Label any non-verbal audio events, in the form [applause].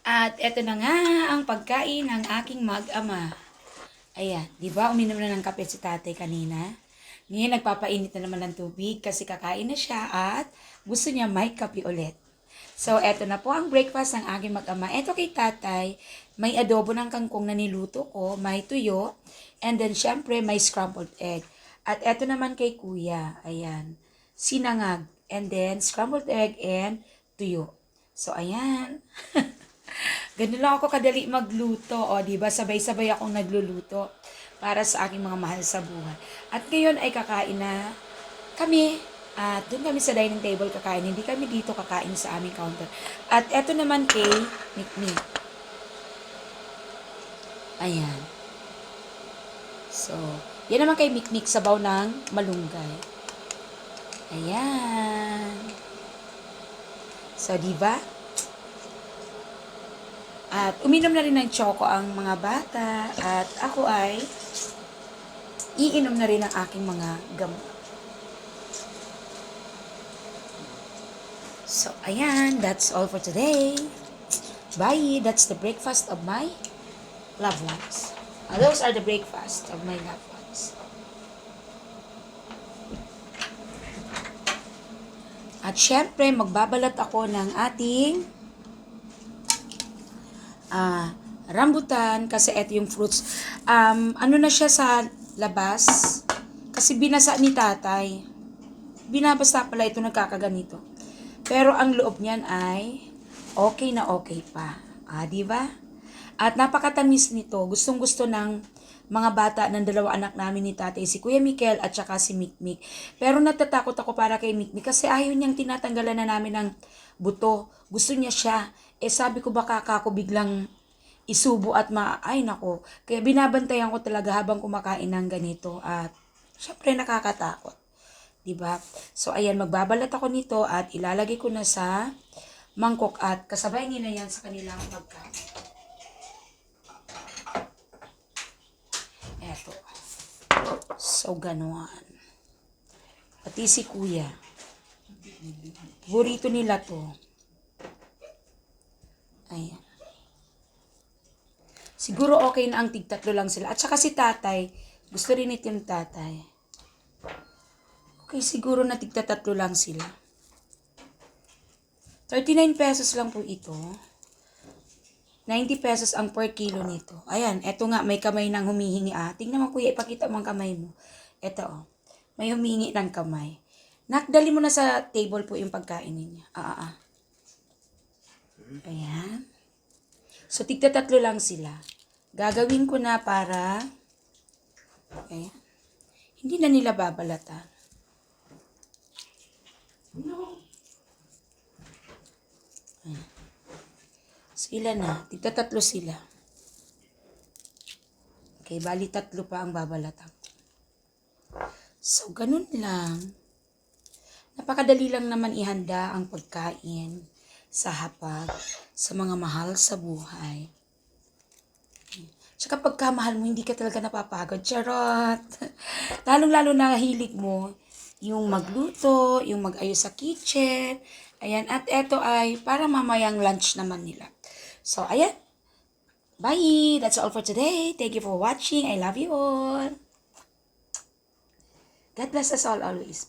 At eto na nga ang pagkain ng aking mag-ama. Ayan, di ba uminom na ng kape si tatay kanina? Ngayon nagpapainit na naman ng tubig kasi kakain na siya at gusto niya may kape ulit. So, eto na po ang breakfast ng aking mag-ama. Eto kay tatay, may adobo ng kangkong na niluto ko, may tuyo, and then syempre may scrambled egg. At eto naman kay kuya, ayan, sinangag, and then scrambled egg and tuyo. So, ayan. [laughs] Ganun lang ako kadali magluto. O, di ba? Sabay-sabay akong nagluluto para sa aking mga mahal sa buhay. At ngayon ay kakain na kami. At doon kami sa dining table kakain. Hindi kami dito kakain sa aming counter. At eto naman kay Mikmik. Ayan. So, yan naman kay Mikmik sabaw ng malunggay. Ayan. So, di ba? At uminom na rin ng choco ang mga bata. At ako ay iinom na rin ang aking mga gamot. So, ayan. That's all for today. Bye. That's the breakfast of my loved ones. Uh, those are the breakfast of my loved ones. At syempre, magbabalat ako ng ating ah, rambutan kasi ito yung fruits. Um, ano na siya sa labas? Kasi binasa ni tatay. Binabasa pala ito nagkakaganito. Pero ang loob niyan ay okay na okay pa. Ah, di ba? At napakatamis nito. Gustong gusto ng mga bata ng dalawa anak namin ni tatay, si Kuya Mikel at saka si Mikmik. Pero natatakot ako para kay Mikmik kasi ayaw niyang tinatanggalan na namin ng buto. Gusto niya siya. Eh sabi ko baka ako biglang isubo at ma... Nako. Kaya binabantayan ko talaga habang kumakain ng ganito. At syempre nakakatakot. 'di ba? So ayan, magbabalat ako nito at ilalagay ko na sa mangkok at kasabay nila yan sa kanilang pagkain. Eto. So, ganuan. Pati si kuya. Burrito nila to. Ayan. Siguro okay na ang tigtatlo lang sila. At saka si tatay, gusto rin ito yung tatay. Okay, siguro na tigtatatlo lang sila. 39 pesos lang po ito. 90 pesos ang per kilo nito. Ayan, eto nga, may kamay nang humihingi. Ah, tingnan mo kuya, ipakita mo ang kamay mo. Eto, oh. May humihingi ng kamay. Nakdali mo na sa table po yung pagkain niya. Ah, ah, ah. Ayan. So, tigta tatlo lang sila. Gagawin ko na para, ayan. Hindi na nila babalatan. Sila na. Tigta tatlo sila. Okay, bali tatlo pa ang babalatan. So, ganun lang. Napakadali lang naman ihanda ang pagkain sa hapag sa mga mahal sa buhay. Tsaka pagka mahal mo, hindi ka talaga napapagod. Charot! [laughs] Lalong-lalo na hilig mo yung magluto, yung mag-ayos sa kitchen. Ayan, at eto ay para mamayang lunch naman nila. So, ayan. Bye! That's all for today. Thank you for watching. I love you all. God bless us all always.